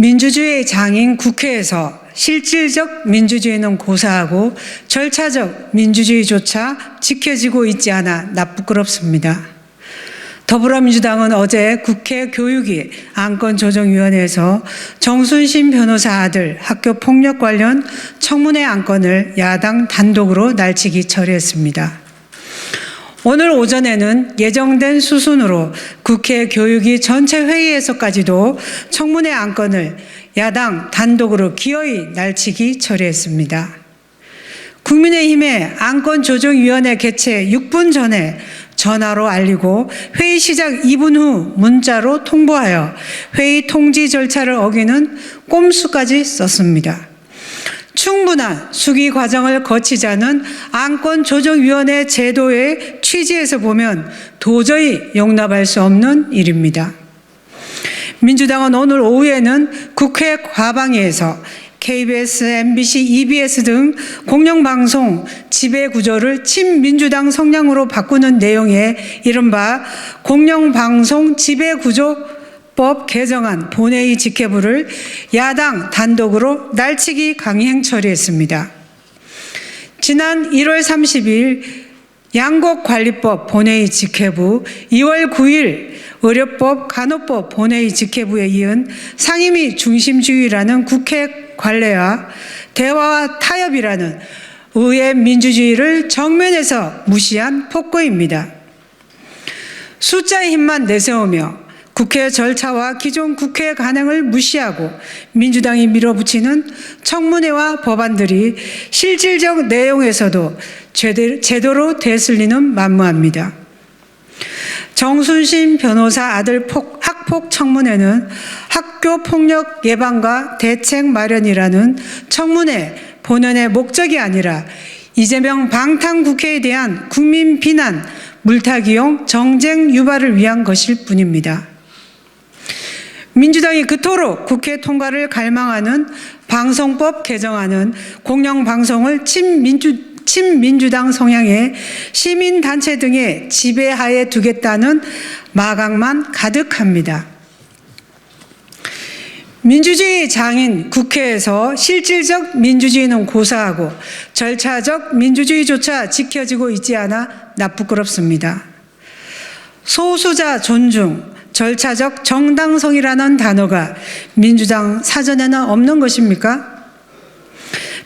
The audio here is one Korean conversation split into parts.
민주주의 장인 국회에서 실질적 민주주의는 고사하고 절차적 민주주의조차 지켜지고 있지 않아 나쁘끄럽습니다. 더불어민주당은 어제 국회 교육위 안건조정위원회에서 정순신 변호사 아들 학교 폭력 관련 청문회 안건을 야당 단독으로 날치기 처리했습니다. 오늘 오전에는 예정된 수순으로 국회 교육위 전체 회의에서까지도 청문회 안건을 야당 단독으로 기어이 날치기 처리했습니다. 국민의힘의 안건조정위원회 개최 6분 전에 전화로 알리고 회의 시작 2분 후 문자로 통보하여 회의 통지 절차를 어기는 꼼수까지 썼습니다. 충분한 수기 과정을 거치자는 안건조정위원회 제도의 취지에서 보면 도저히 용납할 수 없는 일입니다. 민주당은 오늘 오후에는 국회 과방위에서 KBS, MBC, EBS 등 공영방송 지배 구조를 친민주당 성향으로 바꾸는 내용의 이른바 공영방송 지배 구조 법 개정안 본회의 직회부를 야당 단독으로 날치기 강행 처리했습니다. 지난 1월 30일 양곡관리법 본회의 직회부, 2월 9일 의료법 간호법 본회의 직회부에 이은 상임위 중심주의라는 국회 관례와 대화와 타협이라는 의회 민주주의를 정면에서 무시한 폭거입니다. 숫자의 힘만 내세우며 국회 절차와 기존 국회 관행을 무시하고 민주당이 밀어붙이는 청문회와 법안들이 실질적 내용에서도 제대로 됐을 리는 만무합니다. 정순신 변호사 아들 폭, 학폭 청문회는 학교 폭력 예방과 대책 마련이라는 청문회 본연의 목적이 아니라 이재명 방탄 국회에 대한 국민 비난, 물타기용 정쟁 유발을 위한 것일 뿐입니다. 민주당이 그토록 국회 통과를 갈망하는 방송법 개정안은 공영방송을 친민주 친민주당 성향의 시민단체 등의 지배하에 두겠다는 마각만 가득합니다. 민주주의 장인 국회에서 실질적 민주주의는 고사하고 절차적 민주주의조차 지켜지고 있지 않아 나쁘끄럽습니다. 소수자 존중, 절차적 정당성이라는 단어가 민주당 사전에는 없는 것입니까?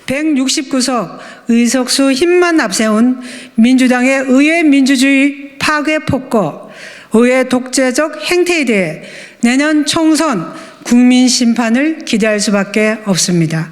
169석 의석수 힘만 앞세운 민주당의 의회 민주주의 파괴 폭거, 의회 독재적 행태에 대해 내년 총선 국민 심판을 기대할 수밖에 없습니다.